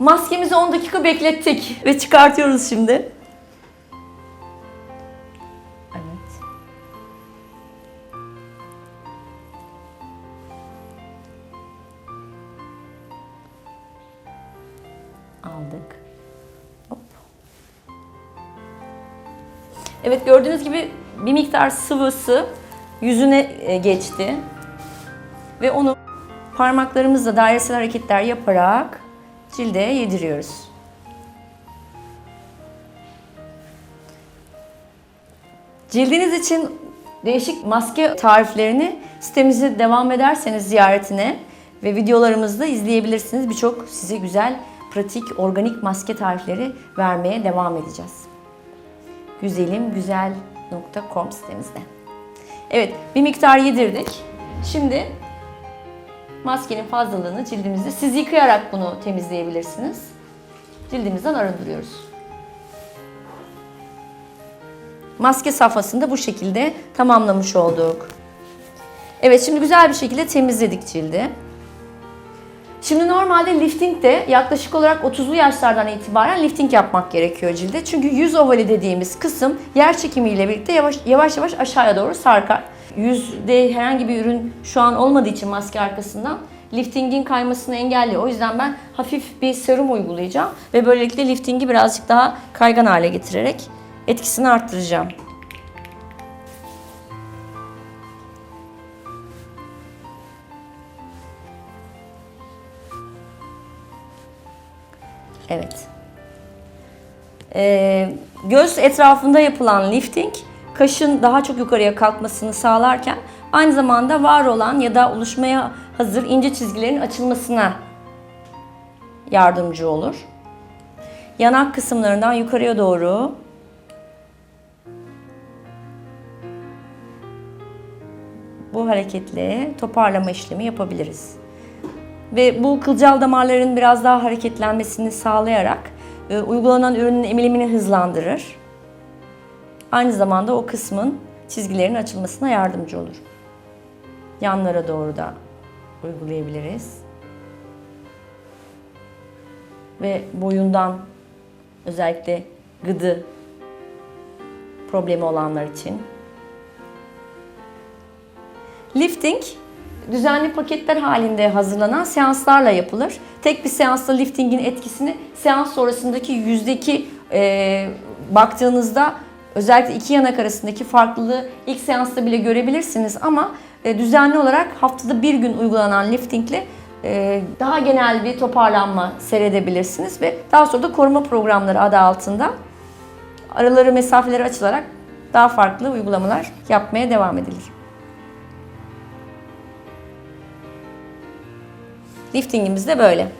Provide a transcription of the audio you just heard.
Maskemizi 10 dakika beklettik ve çıkartıyoruz şimdi. Evet. Aldık. Hop. Evet gördüğünüz gibi bir miktar sıvısı yüzüne e, geçti. Ve onu parmaklarımızla dairesel hareketler yaparak cilde yediriyoruz. Cildiniz için değişik maske tariflerini sitemize devam ederseniz ziyaretine ve videolarımızda izleyebilirsiniz. Birçok size güzel, pratik, organik maske tarifleri vermeye devam edeceğiz. Güzelimgüzel.com sitemizde. Evet, bir miktar yedirdik. Şimdi maskenin fazlalığını cildimizde siz yıkayarak bunu temizleyebilirsiniz. Cildimizden arındırıyoruz. Maske safhasını da bu şekilde tamamlamış olduk. Evet şimdi güzel bir şekilde temizledik cildi. Şimdi normalde liftingde yaklaşık olarak 30'lu yaşlardan itibaren lifting yapmak gerekiyor cilde. Çünkü yüz ovali dediğimiz kısım yer çekimiyle birlikte yavaş yavaş, yavaş aşağıya doğru sarkar. Yüzde herhangi bir ürün şu an olmadığı için maske arkasından liftingin kaymasını engelliyor. O yüzden ben hafif bir serum uygulayacağım ve böylelikle liftingi birazcık daha kaygan hale getirerek etkisini arttıracağım. Evet. Ee, göz etrafında yapılan lifting kaşın daha çok yukarıya kalkmasını sağlarken aynı zamanda var olan ya da oluşmaya hazır ince çizgilerin açılmasına yardımcı olur. Yanak kısımlarından yukarıya doğru bu hareketle toparlama işlemi yapabiliriz. Ve bu kılcal damarların biraz daha hareketlenmesini sağlayarak e, uygulanan ürünün emilimini hızlandırır. Aynı zamanda o kısmın çizgilerin açılmasına yardımcı olur. Yanlara doğru da uygulayabiliriz. Ve boyundan özellikle gıdı problemi olanlar için Lifting düzenli paketler halinde hazırlanan seanslarla yapılır. Tek bir seansla liftingin etkisini seans sonrasındaki yüzdeki e, baktığınızda özellikle iki yanak arasındaki farklılığı ilk seansta bile görebilirsiniz ama e, düzenli olarak haftada bir gün uygulanan liftingle e, daha genel bir toparlanma seyredebilirsiniz ve daha sonra da koruma programları adı altında araları mesafeleri açılarak daha farklı uygulamalar yapmaya devam edilir. Liftingimiz de böyle.